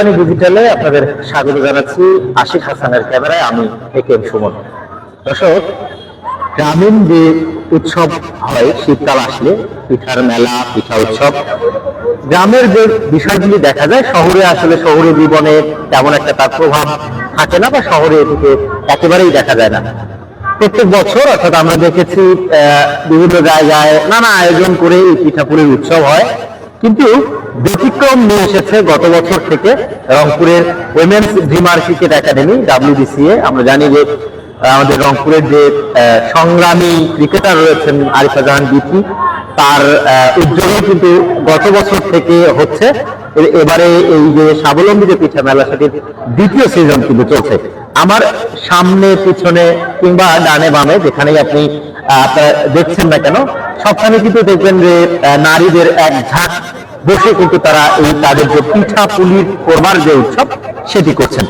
আমি ডিজিটালে আপনাদের স্বাগত জানাচ্ছি আশিক হাসানের ক্যামেরায়, আমি সুমন। দর্শক, গ্রামীণ যে উৎসব হয়, শীতকাল আসলে, পিঠার মেলা, পিঠা উৎসব, গ্রামের যে বিষয়গুলি দেখা যায়, শহরে আসলে শহরে জীবনে তেমন একটা তার প্রভাব থাকে না বা শহরে এটিকে একেবারেই দেখা যায় না। প্রত্যেক বছর, অর্থাৎ আমরা দেখেছি বিভিন্ন জায়গায় নানা আয়োজন করে এই পিঠাপুরের উৎসব হয়। কিন্তু ব্যতিক্রম নিয়ে এসেছে গত বছর থেকে রংপুরের women's dreamer cricket academy WDCA আমরা জানি যে আমাদের রংপুরের যে সংগ্রামী ক্রিকেটার রয়েছেন আরিফা জাহান বিপি, তার উদ্যোগে কিন্তু গত বছর থেকে হচ্ছে। এবারে এই যে স্বাবলম্বী যে পিঠা মেলা, সেটির দ্বিতীয় সিজন কিন্তু চলছে। আমার সামনে, পিছনে কিংবা ডানে বামে, যেখানেই আপনি আপনারা দেখছেন না কেন? সবখানে কিন্তু দেখবেন যে নারীদের এক ঝাঁক। বসে কিন্তু তারা এই তাদের যে পিঠা পুলির করবার যে উৎসব, সেটি করছেন।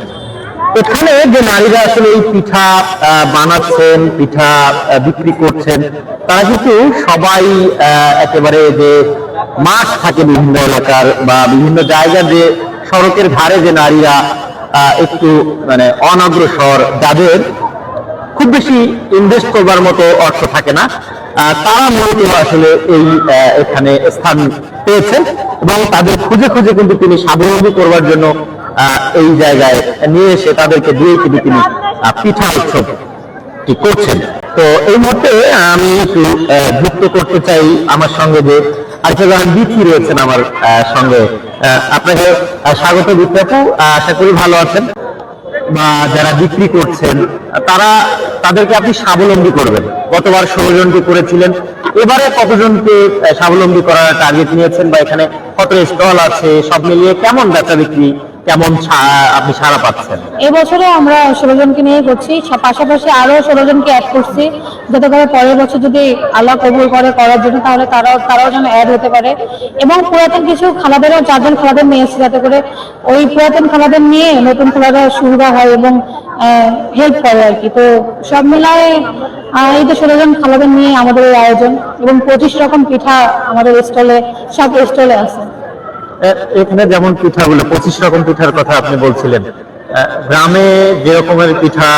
এখানে যে নারীরা আসলে এই পিঠা বানাচ্ছেন, পিঠা বিক্রি করছেন, তারা কিন্তু সবাই একেবারে যে মাঠ থাকে বিভিন্ন এলাকার বা বিভিন্ন জায়গার যে সড়কের ধারে যে নারীরা একটু মানে অনগ্রসর, যাদের বেশি ইনভেস্ট করবার মতো অর্থ থাকে না। তারা মূলত আসলে এই এখানে স্থান পেয়েছেন এবং তাদের খুঁজে খুঁজে কিন্তু তিনি স্বাবলম্বী করবার জন্য এই জায়গায় নিয়ে এসে তাদেরকে দিয়ে কিন্তু তিনি পিঠা উৎসব করছেন। তো এই মুহূর্তে আমি একটু যুক্ত করতে চাই আমার সঙ্গে যে আরেকজন বিথি রয়েছেন আমার সঙ্গে। আপনাকে স্বাগত বিপ্লবু আশা করি ভালো আছেন। বা যারা বিক্রি করছেন, তারা, তাদেরকে আপনি স্বাবলম্বী করবেন। কতবার ষোলো করেছিলেন। এবারে কতজনকে স্বাবলম্বী করার টার্গেট নিয়েছেন বা এখানে কত স্টল আছে, সব মিলিয়ে কেমন বেচা বিক্রি কেমন আপনি সারা পাচ্ছেন? এবছরে আমরা ষোলো জনকে নিয়ে করছি পাশাপাশি আরও ষোলো জনকে অ্যাড করছি, যাতে করে পরের বছর যদি আল্লাহ কবুল করে করার জন্য, তাহলে তারাও তারাও যেন অ্যাড হতে পারে। এবং পুরাতন কিছু খালাদেরও চারজন খালাদের নিয়ে এসেছি, যাতে করে ওই পুরাতন খালাদের নিয়ে নতুন খালাদের সুবিধা হয় এবং হেল্প করে আর কি। তো সব মিলায় এই তো ষোলো জন খালাদের নিয়ে আমাদের এই আয়োজন, এবং পঁচিশ রকম পিঠা আমাদের স্টলে সব স্টলে আছে। এখানে যেমন পিঠাগুলো পঁচিশ রকম পিঠার কথা আপনি বলছিলেন। গ্রামে যে রকমের পিঠা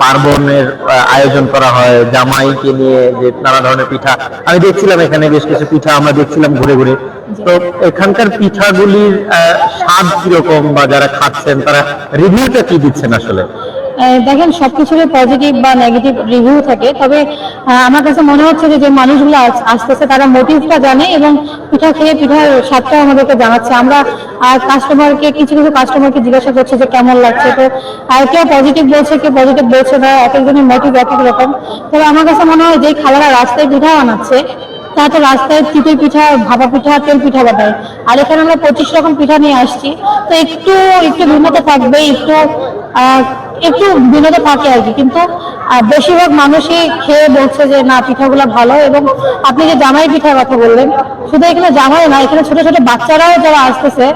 পার্বণের আয়োজন করা হয় জামাইকে নিয়ে যে নানা ধরনের পিঠা আমি দেখছিলাম এখানে বেশ কিছু পিঠা আমরা দেখছিলাম ঘুরে ঘুরে। তো এখানকার পিঠাগুলির স্বাদ কীরকম বা যারা খাচ্ছেন তারা রিভিউটা কি দিচ্ছেন আসলে? দেখেন, সবকিছুরই পজিটিভ বা নেগেটিভ রিভিউ থাকে। তবে আমার কাছে মনে হচ্ছে যে যে মানুষগুলো আস- আসতেছে তারা মোটিভটা জানে এবং পিঠা খেয়ে পিঠার স্বাদটা আমাদেরকে জানাচ্ছে। আমরা কাস্টমারকে কিছু কিছু কাস্টমারকে জিজ্ঞাসা করছে যে, কেমন লাগছে? তো আর কেউ পজিটিভ বলছে, কেউ পজিটিভ বলছে না এক একজনের মোটিভ এক এক রকম। তবে আমার কাছে মনে হয় যে খালারা রাস্তায় পিঠা বানাচ্ছে তাতে রাস্তায় চিতই পিঠা, ভাপা পিঠা, তেল পিঠা বানায়। আর এখানে আমরা পঁচিশ রকম পিঠা নিয়ে আসছি। তো একটু একটু ভিন্নতা থাকবে, একটু একটু বিনোদ থাকে আর কি, কিন্তু বেশিরভাগ মানুষই খেয়ে বলছে যে, না, পিঠাগুলো ভালো। এবং আপনি যে জামাই পিঠার কথা বললেন, শুধু এখানে জামাই না, এখানে ছোট ছোট বাচ্চারাও যারা আসতেছে,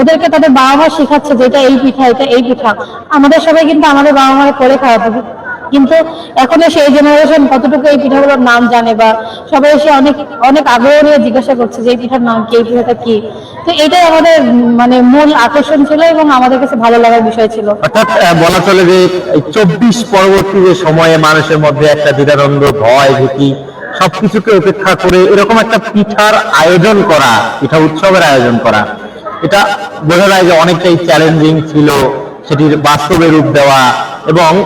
ওদেরকে তাদের বাবা মা শেখাচ্ছে যে, এটা এই পিঠা, এটা এই পিঠা। আমাদের সবাই কিন্তু আমাদের বাবা মারা করে খাওয়াতে কিন্তু এখন এসে এই জেনারেশন কতটুকু এই পিঠাগুলোর নাম জানে বা সবাই এসে অনেক অনেক আগ্রহ নিয়ে জিজ্ঞাসা করছে যে এই পিঠার নাম কি, এই পিঠাটা কি? তো এটাই আমাদের মানে মূল আকর্ষণ ছিল এবং আমাদের কাছে ভালো লাগার বিষয় ছিল। অর্থাৎ বলা চলে যে চব্বিশ পরবর্তী যে সময়ে মানুষের মধ্যে একটা দ্বিধাদ্বন্দ্ব, ভয়, ভীতি, সবকিছুকে উপেক্ষা করে এরকম একটা পিঠার আয়োজন করা, পিঠা উৎসবের আয়োজন করা, এটা বোঝা যায় যে অনেকটাই চ্যালেঞ্জিং ছিল, সেটির বাস্তবে রূপ দেওয়া এবং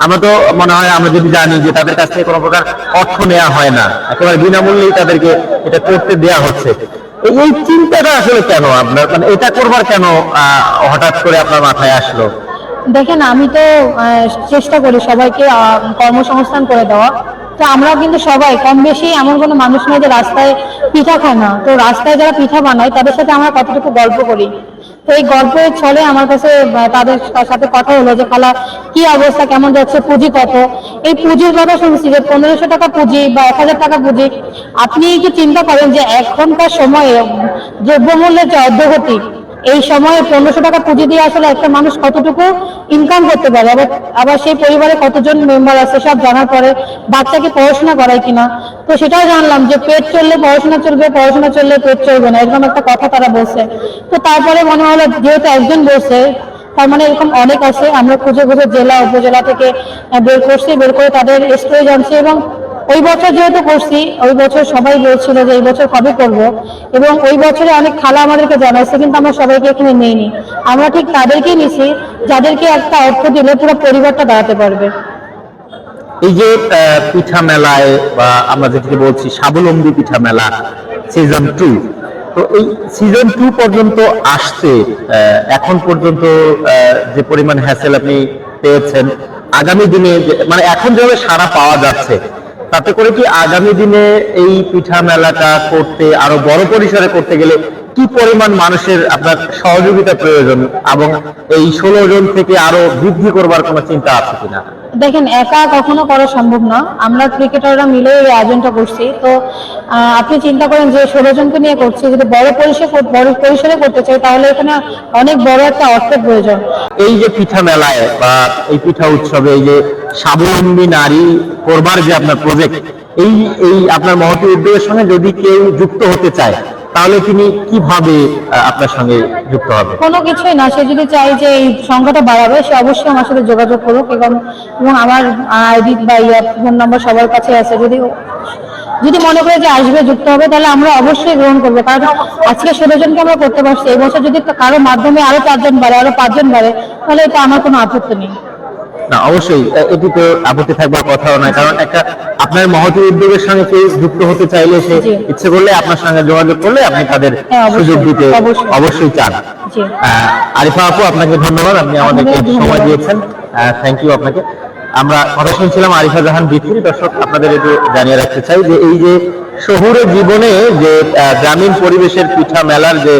আমরা তো মনে হয়, আমরা যদি জানি যে তাদের কাছ থেকে কোনো প্রকার অর্থ নেওয়া হয় না, একেবারে বিনামূল্যেই তাদেরকে এটা করতে দেয়া হচ্ছে। এই- চিন্তাটা আসলে কেন আপনার? মানে এটা করবার কেন হঠাৎ করে আপনার মাথায় আসলো? দেখেন, আমি তো চেষ্টা করি সবাইকে কর্মসংস্থান করে দেওয়া। তো আমরা কিন্তু সবাই, কম বেশি এমন কোনো মানুষ নেই যে রাস্তায় পিঠা খায় না। তো রাস্তায় যারা পিঠা বানায়, তাদের সাথে আমরা কতটুকু গল্প করি? তো এই গল্পের ছলে আমার কাছে তাদের সাথে কথা হলো যে, খালা, কি অবস্থা? কেমন যাচ্ছে? পুঁজি কত? এই পুঁজির কথা শুনছি যে, পনেরোশো টাকা পুঁজি বা এক হাজার টাকা পুঁজি। আপনি কি চিন্তা করেন যে, এখনকার সময়ে দ্রব্যমূল্যের যে অর্ধগতি এই সময়ে পনেরোশো টাকা পুঁজি দিয়ে আসলে একটা মানুষ কতটুকু ইনকাম করতে পারে? আবার আবার সেই পরিবারে কতজন মেম্বার আছে সব জানার পরে বাচ্চাকে পড়াশোনা করায় কিনা? তো সেটাও জানলাম যে পেট চললে পড়াশোনা চলবে, পড়াশোনা চললে পেট চলবে না, এরকম একটা কথা তারা বলছে। তো তারপরে মনে হলো যেহেতু একজন বলছে, তার মানে এরকম অনেক আছে, আমরা খুঁজে খুঁজে জেলা, উপজেলা থেকে বের করছি, বের করে তাদের স্টোরি জানছি এবং ওই বছর যেহেতু করছি, ওই বছর সবাই বলছিল যে এই বছর কবে করব এবং ওই বছরে অনেক খালা আমাদেরকে জানাইছে, কিন্তু আমরা সবাইকে এখানে নেইনি। আমরা ঠিক তাদেরকেই নিছি, যাদেরকে একটা অর্থ দিলে পুরো পরিবারটা দাঁড়াতে পারবে। এই যে পিঠা মেলায় বা আমরা যেটাকে বলছি স্বাবলম্বী পিঠা মেলা সিজন টু তো এই সিজন টু পর্যন্ত আসছে এখন পর্যন্ত যে পরিমাণ হ্যাসেল আপনি পেয়েছেন, আগামী দিনে মানে এখন যেভাবে সারা পাওয়া যাচ্ছে তাতে করে কি আগামী দিনে এই পিঠা মেলাটা করতে আরও বড় পরিসরে করতে গেলে কি পরিমাণ মানুষের আপনার সহযোগিতা প্রয়োজন এবং এই ষোলো জন থেকে আরও বৃদ্ধি করবার কোনো চিন্তা আছে কিনা? দেখেন একা কখনো করা সম্ভব না। আমরা ক্রিকেটাররা মিলে এই আয়োজনটা করছি। তো আপনি চিন্তা করেন যে ষোলো জনকে নিয়ে করছি যদি বড় পরিসরে বড় পরিসরে করতে চাই তাহলে এখানে অনেক বড় একটা অর্থের প্রয়োজন। এই যে পিঠা মেলায় বা এই পিঠা উৎসবে এই যে স্বাবলম্বী নারী করবার যে আপনার প্রজেক্ট এই এই আপনার মহতী উদ্যোগের সঙ্গে যদি কেউ যুক্ত হতে চায়, তাহলে তিনি কীভাবে আপনার সঙ্গে যুক্ত হবে? কোনো কিছুই না, সে যদি চাই যে এই সংখ্যাটা বাড়াবে, সে অবশ্যই আমার সাথে যোগাযোগ করুক এবং এবং আমার আইডি বা ইয়া ফোন নাম্বার সবার কাছে আছে। যদি যদি মনে করে যে আসবে, যুক্ত হবে, তাহলে আমরা অবশ্যই গ্রহণ করব। কারণ আজকে ষোলো জনকে আমরা করতে পারছি, এই বছর যদি কারও মাধ্যমে আরও চারজন বাড়ে, আরও পাঁচজন বাড়ে, তাহলে এটা আমার কোনো আপত্তি নেই। না অবশ্যই এটি তো আপত্তি থাকবার কথাও নয় কারণ একটা আপনার মহতী উদ্যোগের সঙ্গে কেউ যুক্ত হতে চাইলে সে ইচ্ছে করলে আপনার সঙ্গে যোগাযোগ করলে আপনি তাদের হ্যাঁ, সুযোগ দিতে অবশ্যই। চান। আরিফা আপু আপনাকে ধন্যবাদ আপনি আমাদেরকে সময় দিয়েছেন। থ্যাংক ইউ আপনাকে। আমরা কথা শুনছিলাম আরিফা জাহান বিথির দর্শক আপনাদের একটু জানিয়ে রাখতে চাই যে এই যে শহুরে জীবনে যে গ্রামীণ পরিবেশের পিঠা মেলার যে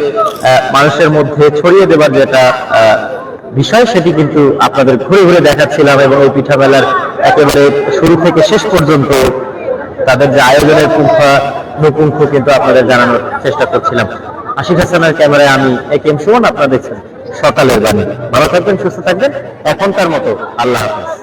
মানুষের মধ্যে ছড়িয়ে দেবার যেটা আহ, বিষয় সেটি কিন্তু আপনাদের ঘুরে ঘুরে দেখাচ্ছিলাম এবং এই পিঠা মেলার একেবারে শুরু থেকে শেষ পর্যন্ত তাদের যে আয়োজনের পুঙ্খা নপুঙ্খ কিন্তু আপনাদের জানানোর চেষ্টা করছিলাম। আশিক হাসানের ক্যামেরায় আমি এ কেম সুমন, আপনারা দেখছেন সকালের বাণী। ভালো থাকবেন, সুস্থ থাকবেন। এখনকার মতো আল্লাহ হাফিজ।